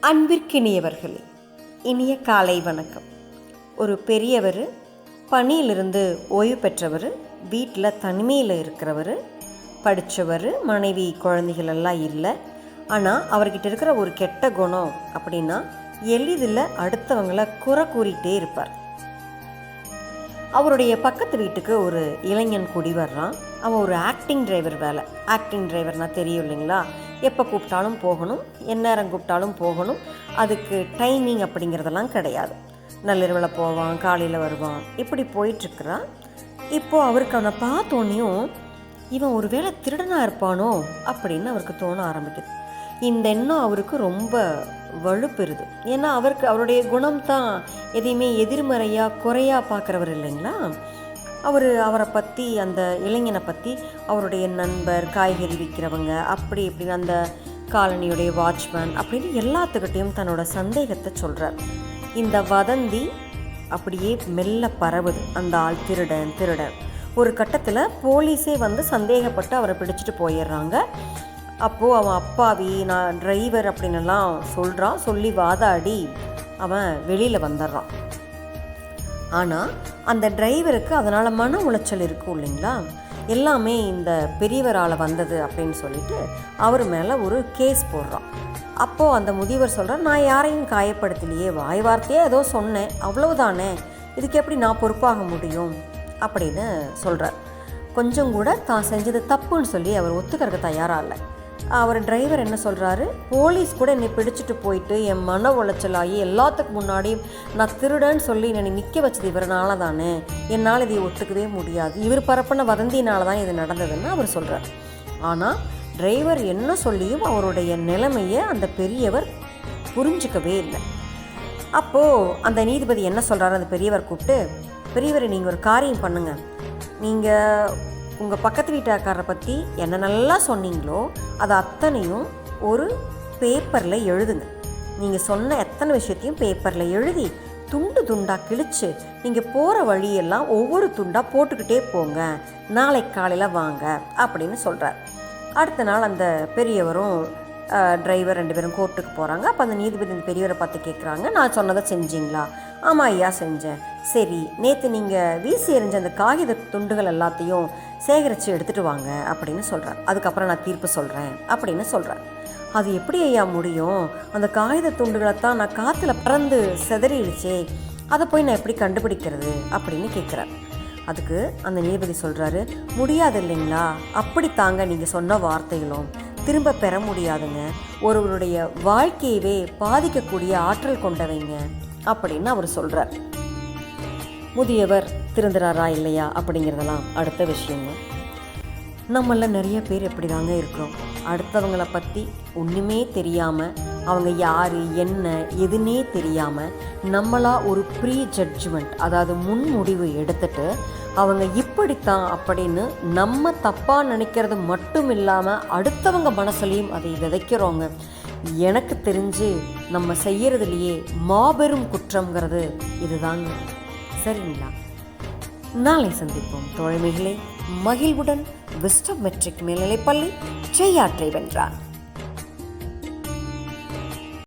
அன்பிற்கினியவர்களே இனிய காலை வணக்கம். ஒரு பெரியவர் பணியிலிருந்து ஓய்வு பெற்றவர் வீட்டில் தனிமையில் இருக்கிறவர் படித்தவர் மனைவி குழந்தைகள் எல்லாம் இல்லை. ஆனால் அவர்கிட்ட இருக்கிற ஒரு கெட்ட குணம் அப்படின்னா எளிதில் அடுத்தவங்கள குறை கூறிட்டே இருப்பார். அவருடைய பக்கத்து வீட்டுக்கு ஒரு இளைஞன் குடி வர்றான். அவன் ஒரு ஆக்டிங் டிரைவர் வேலை. ஆக்டிங் டிரைவர்னால் தெரியும் இல்லைங்களா? எப்போ கூப்பிட்டாலும் போகணும் எந்நேரம் கூப்பிட்டாலும் போகணும். அதுக்கு டைமிங் அப்படிங்கிறதெல்லாம் கிடையாது. நள்ளிரவில் போவான் காலையில் வருவான். இப்படி போயிட்டுருக்குறான். இப்போது அவருக்கு அவனை பார்த்தோன்னையும் இவன் ஒரு வேளை திருடனாக இருப்பானோ? அப்படின்னு அவருக்கு தோண ஆரம்பிக்குது. இந்த எண்ணம் அவருக்கு ரொம்ப வலுப்பெறுது. ஏன்னா அவருக்கு அவருடைய குணம் தான் எதையுமே எதிர்மறையாக குறையாக பார்க்குறவர் இல்லைங்களா? அவர் அவரை பற்றி அந்த இளைஞனை பற்றி அவருடைய நண்பர் காய்கறி விற்கிறவங்க அப்படி இப்படின்னு அந்த காலனியுடைய வாட்ச்மேன் அப்படின்னு எல்லாத்துக்கிட்டேயும் தன்னோட சந்தேகத்தை சொல்கிறார் இந்த வதந்தி அப்படியே மெல்ல பரவுது. அந்த ஆள் திருடன் திருடன். ஒரு கட்டத்தில் போலீஸே வந்து சந்தேகப்பட்டு அவரை பிடிச்சிட்டு போயிடுறாங்க. அப்போது அவன் அப்பாவி நான் டிரைவர் அப்படின்னுலாம் சொல்கிறான் சொல்லி வாதாடி அவன் வெளியில் வந்துடுறான். ஆனால் அந்த டிரைவருக்கு அதனால் மன உளைச்சல் இருக்கும் இல்லைங்களா? எல்லாமே இந்த பெரியவரால் வந்தது அப்படின்னு சொல்லிட்டு அவர் மேலே ஒரு கேஸ் போடுறான். அப்போது அந்த முதியவர் சொல்கிறார் நான் யாரையும் காயப்படுத்தலையே வாய் வார்த்தையே ஏதோ சொன்னேன். அவ்வளவுதானே. இதுக்கு எப்படி நான் பொறுப்பாக முடியும்? அப்படின்னு சொல்கிறார் கொஞ்சம் கூட தான் செஞ்சது தப்புன்னு சொல்லி அவர் ஒத்துக்கிறதுக்கு தயாராக இல்லை. அவர் டிரைவர் என்ன சொல்கிறாரு போலீஸ் கூட என்னை பிடிச்சிட்டு போயிட்டு என் மன உளைச்சலாகி எல்லாத்துக்கு முன்னாடியும் நான் திருடன்னு சொல்லி என்னை நிற்க வச்சது இவரனால தானே என்னால் இதை ஒத்துக்கவே முடியாது. இவர் பரப்பின வதந்தினால தான் இது நடந்ததுன்னு அவர் சொல்கிறார் ஆனால் டிரைவர் என்ன சொல்லியும் அவருடைய நிலைமையை அந்த பெரியவர் புரிஞ்சுக்கவே இல்லை. அப்போது அந்த நீதிபதி என்ன சொல்கிறாரு அந்த பெரியவர் கூப்பிட்டு பெரியவரை நீங்கள் ஒரு காரியம் பண்ணுங்கள் நீங்கள் உங்கள் பக்கத்து வீட்டாக்காரரை பற்றி என்ன நல்லா சொன்னீங்களோ அது அத்தனையும் ஒரு பேப்பரில் எழுதுங்க. நீங்கள் சொன்ன எத்தனை விஷயத்தையும் பேப்பரில் எழுதி துண்டு துண்டாக கிழிச்சு நீங்கள் போகிற வழியெல்லாம் ஒவ்வொரு துண்டாக போட்டுக்கிட்டே போங்க. நாளைக்கு காலையில் வாங்க அப்படின்னு சொல்கிறார் அடுத்த நாள் அந்த பெரியவரும் டிரைவர் ரெண்டு பேரும் கோர்ட்டுக்கு போகிறாங்க அப்போ அந்த நீதிபதி அந்த பெரியவரை பார்த்து கேட்குறாங்க நான் சொன்னதை செஞ்சிங்களா? ஆமாம் ஐயா செஞ்சேன். சரி நேற்று நீங்கள் வீசி எறிஞ்ச அந்த காகித துண்டுகள் எல்லாத்தையும் சேகரித்து எடுத்துகிட்டு வாங்க அப்படின்னு சொல்கிறார் அதுக்கப்புறம் நான் தீர்ப்பு சொல்கிறேன் அப்படின்னு சொல்கிறார் அது எப்படி ஐயா முடியும்? அந்த காகித துண்டுகளை தான் நான் காற்றுல பறந்து செதறிடுச்சே அதை போய் நான் எப்படி கண்டுபிடிக்கிறது அப்படின்னு கேட்குறார் அதுக்கு அந்த நீதிபதி சொல்கிறாரு முடியாது இல்லைங்களா? அப்படி தாங்க நீங்கள் சொன்ன வார்த்தைகளும். திரும்ப பெற முடியாதுங்க. ஒருவருடைய வாழ்க்கையவே பாதிக்கக்கூடிய ஆற்றல் கொண்டவைங்க. அப்படின்னு அவர் சொல்கிறார் முதியவர் திருந்துறாரா இல்லையா அப்படிங்கிறதெல்லாம் அடுத்த விஷயங்க நம்மள நிறைய பேர் எப்படி தாங்க இருக்கிறோம். அடுத்தவங்களை பற்றி ஒன்றுமே தெரியாமல் அவங்க யார் என்ன எதுனே தெரியாமல் நம்மளாக ஒரு ப்ரீ ஜட்ஜ்மெண்ட் அதாவது முன்முடிவு எடுத்துட்டு அவங்க இப்படித்தான் அப்படின்னு நம்ம தப்பாக நினைக்கிறது மட்டும் இல்லாமல் அடுத்தவங்க மனசுலையும் அதை விதைக்கிறோங்க. எனக்கு தெரிஞ்சு நம்ம செய்யறதுலையே மாபெரும் குற்றங்கிறது இதுதாங்க. சரிங்களா? நாளை சந்திப்போம் தோழமைகளே. மகிழ்வுடன் விஸ்டம் மெட்ரிக் மேல்நிலைப்பள்ளி செய்யாற்றை வென்றார்